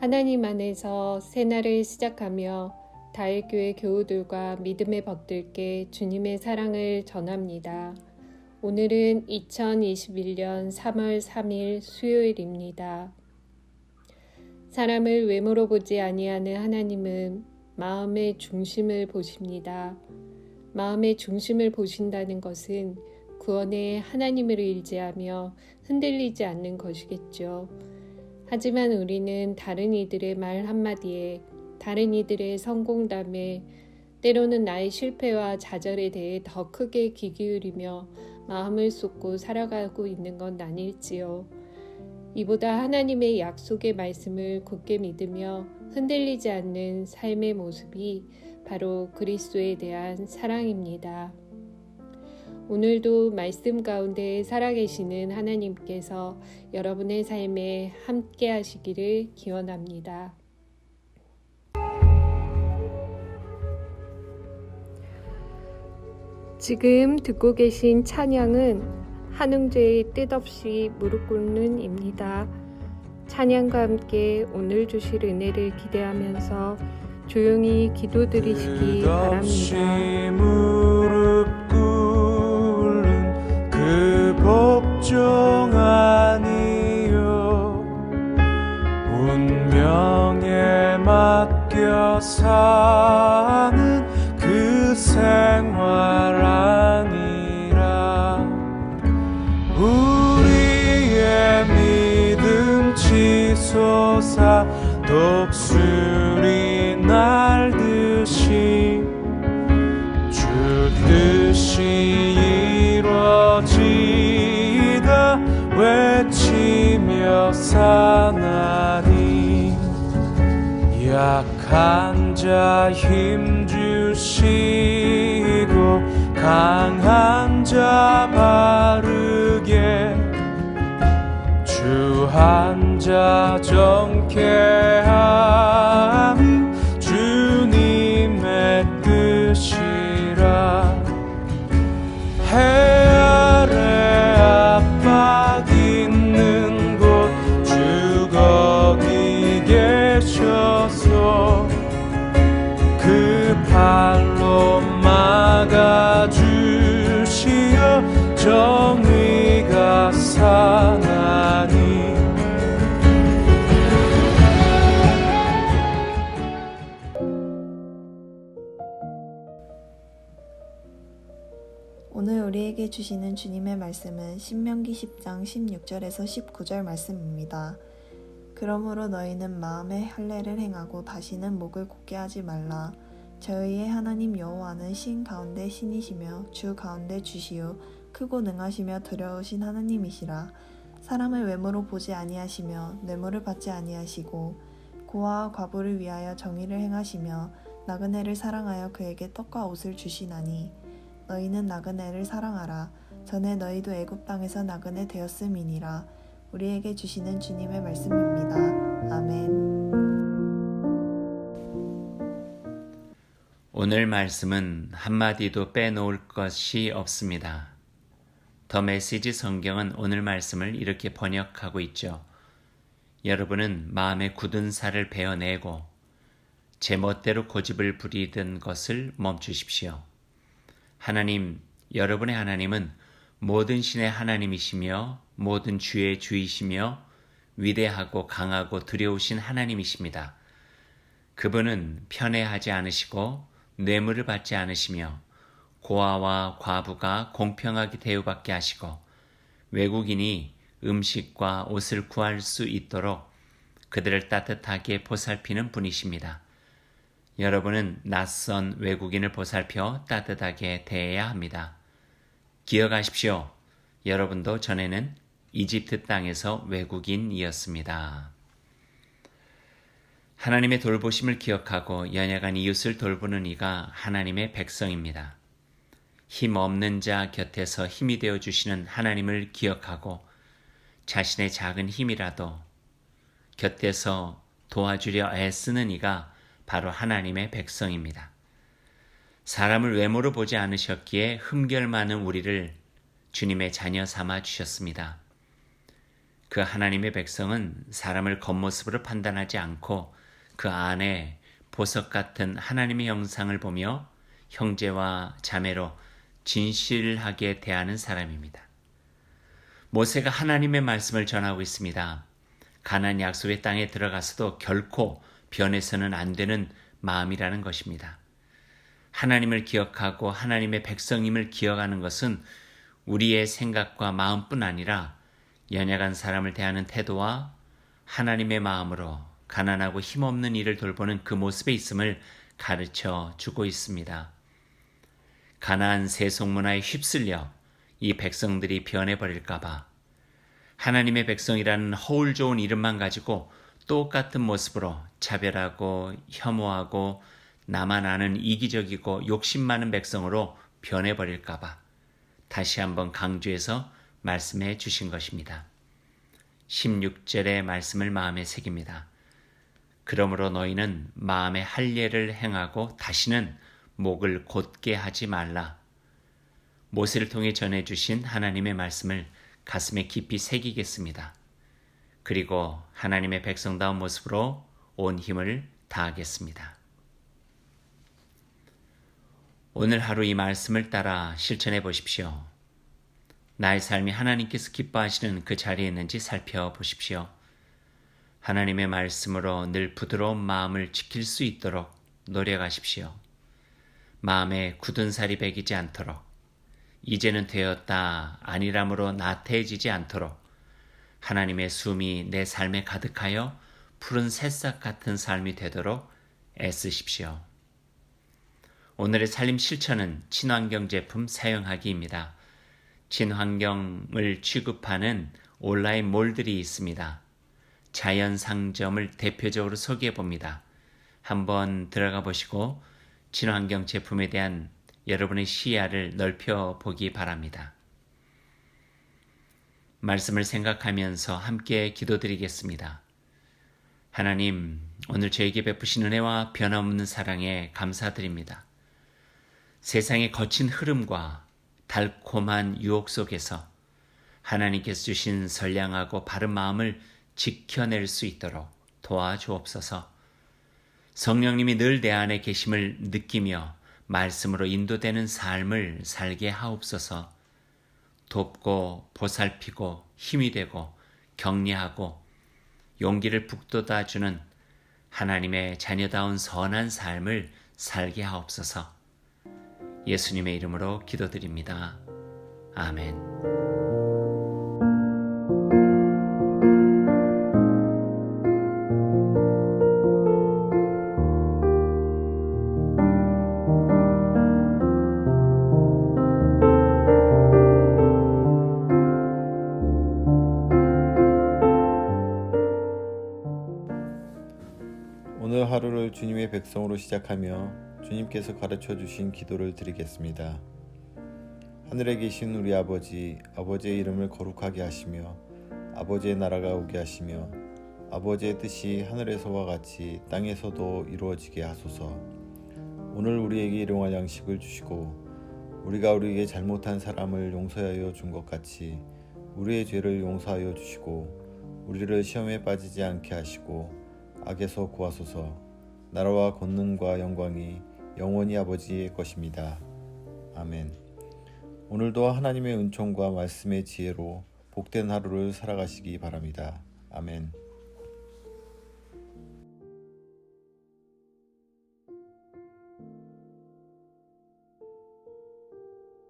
하나님 안에서 새날을 시작하며 다일교회 교우들과 믿음의 벗들께 주님의 사랑을 전합니다. 오늘은 2021년 3월 3일 수요일입니다. 사람을 외모로 보지 아니하는 하나님은 마음의 중심을 보십니다. 마음의 중심을 보신다는 것은 구원의 하나님을 의지하며 흔들리지 않는 것이겠죠. 하지만 우리는 다른 이들의 말 한마디에 다른 이들의 성공담에 때로는 나의 실패와 좌절에 대해 더 크게 귀 기울이며 마음을 쏟고 살아가고 있는 건 아닐지요. 이보다 하나님의 약속의 말씀을 굳게 믿으며 흔들리지 않는 삶의 모습이 바로 그리스도에 대한 사랑입니다. 오늘도 말씀 가운데 살아계시는 하나님께서 여러분의 삶에 함께 하시기를 기원합니다. 지금 듣고 계신 찬양은 한웅재의 뜻없이 무릎 꿇는 입니다. 찬양과 함께 오늘 주실 은혜를 기대하면서 조용히 기도드리시기 바랍니다. 복종 아니요. 운명에 맡겨 사는 그 생활 아니라. 우리의 믿음 치솟아 독수리 날듯이 주 뜻이 사나니 약한 자 힘주시고 강한 자 바르게. 주 한 자 정 오늘 우리에게 주시는 주님의 말씀은 신명기 10장 16절에서 19절 말씀입니다. 그러므로 너희는 마음에 할례를 행하고 다시는 목을 곧게 하지 말라. 저희의 하나님 여호와는 신 가운데 신이시며 주 가운데 주시요 크고 능하시며 두려우신 하나님이시라. 사람을 외모로 보지 아니하시며 뇌물을 받지 아니하시고 고아와 과부를 위하여 정의를 행하시며 나그네를 사랑하여 그에게 떡과 옷을 주시나니 너희는 나그네를 사랑하라. 전에 너희도 애굽 땅에서 나그네 되었음이니라. 우리에게 주시는 주님의 말씀입니다. 아멘. 오늘 말씀은 한마디도 빼놓을 것이 없습니다. 더 메시지 성경은 오늘 말씀을 이렇게 번역하고 있죠. 여러분은 마음의 굳은 살을 베어내고 제 멋대로 고집을 부리던 것을 멈추십시오. 하나님, 여러분의 하나님은 모든 신의 하나님이시며 모든 주의 주이시며 위대하고 강하고 두려우신 하나님이십니다. 그분은 편애하지 않으시고 뇌물을 받지 않으시며 고아와 과부가 공평하게 대우받게 하시고 외국인이 음식과 옷을 구할 수 있도록 그들을 따뜻하게 보살피는 분이십니다. 여러분은 낯선 외국인을 보살펴 따뜻하게 대해야 합니다. 기억하십시오. 여러분도 전에는 이집트 땅에서 외국인이었습니다. 하나님의 돌보심을 기억하고 연약한 이웃을 돌보는 이가 하나님의 백성입니다. 힘 없는 자 곁에서 힘이 되어 주시는 하나님을 기억하고 자신의 작은 힘이라도 곁에서 도와주려 애쓰는 이가 바로 하나님의 백성입니다. 사람을 외모로 보지 않으셨기에 흠결 많은 우리를 주님의 자녀 삼아 주셨습니다. 그 하나님의 백성은 사람을 겉모습으로 판단하지 않고 그 안에 보석 같은 하나님의 형상을 보며 형제와 자매로 진실하게 대하는 사람입니다. 모세가 하나님의 말씀을 전하고 있습니다. 가난 약속의 땅에 들어가서도 결코 변해서는 안 되는 마음이라는 것입니다. 하나님을 기억하고 하나님의 백성임을 기억하는 것은 우리의 생각과 마음뿐 아니라 연약한 사람을 대하는 태도와 하나님의 마음으로 가난하고 힘없는 이를 돌보는 그 모습에 있음을 가르쳐 주고 있습니다. 가나안 세속 문화에 휩쓸려 이 백성들이 변해버릴까봐 하나님의 백성이라는 허울 좋은 이름만 가지고 똑같은 모습으로 차별하고 혐오하고 나만 아는 이기적이고 욕심 많은 백성으로 변해버릴까봐 다시 한번 강조해서 말씀해 주신 것입니다. 16절의 말씀을 마음에 새깁니다. 그러므로 너희는 마음의 할례를 행하고 다시는 목을 곧게 하지 말라. 모세를 통해 전해주신 하나님의 말씀을 가슴에 깊이 새기겠습니다. 그리고 하나님의 백성다운 모습으로 온 힘을 다하겠습니다. 오늘 하루 이 말씀을 따라 실천해 보십시오. 나의 삶이 하나님께서 기뻐하시는 그 자리에 있는지 살펴보십시오. 하나님의 말씀으로 늘 부드러운 마음을 지킬 수 있도록 노력하십시오. 마음에 굳은 살이 배기지 않도록, 이제는 되었다 아니람으로 나태해지지 않도록, 하나님의 숨이 내 삶에 가득하여 푸른 새싹 같은 삶이 되도록 애쓰십시오. 오늘의 살림 실천은 친환경 제품 사용하기입니다. 친환경을 취급하는 온라인 몰들이 있습니다. 자연 상점을 대표적으로 소개해 봅니다. 한번 들어가 보시고 친환경 제품에 대한 여러분의 시야를 넓혀 보기 바랍니다. 말씀을 생각하면서 함께 기도드리겠습니다. 하나님, 오늘 저에게 베푸신 은혜와 변함없는 사랑에 감사드립니다. 세상의 거친 흐름과 달콤한 유혹 속에서 하나님께서 주신 선량하고 바른 마음을 지켜낼 수 있도록 도와주옵소서. 성령님이 늘 내 안에 계심을 느끼며 말씀으로 인도되는 삶을 살게 하옵소서. 돕고 보살피고 힘이 되고 격려하고 용기를 북돋아 주는 하나님의 자녀다운 선한 삶을 살게 하옵소서. 예수님의 이름으로 기도드립니다. 아멘. 오늘 하루를 주님의 백성으로 시작하며 주님께서 가르쳐 주신 기도를 드리겠습니다. 하늘에 계신 우리 아버지, 아버지의 이름을 거룩하게 하시며 아버지의 나라가 오게 하시며 아버지의 뜻이 하늘에서와 같이 땅에서도 이루어지게 하소서. 오늘 우리에게 일용할 양식을 주시고 우리가 우리에게 잘못한 사람을 용서하여 준 것 같이 우리의 죄를 용서하여 주시고 우리를 시험에 빠지지 않게 하시고 악에서 구하소서. 나라와 권능과 영광이 영원히 아버지의 것입니다. 아멘. 오늘도 하나님의 은총과 말씀의 지혜로 복된 하루를 살아가시기 바랍니다. 아멘.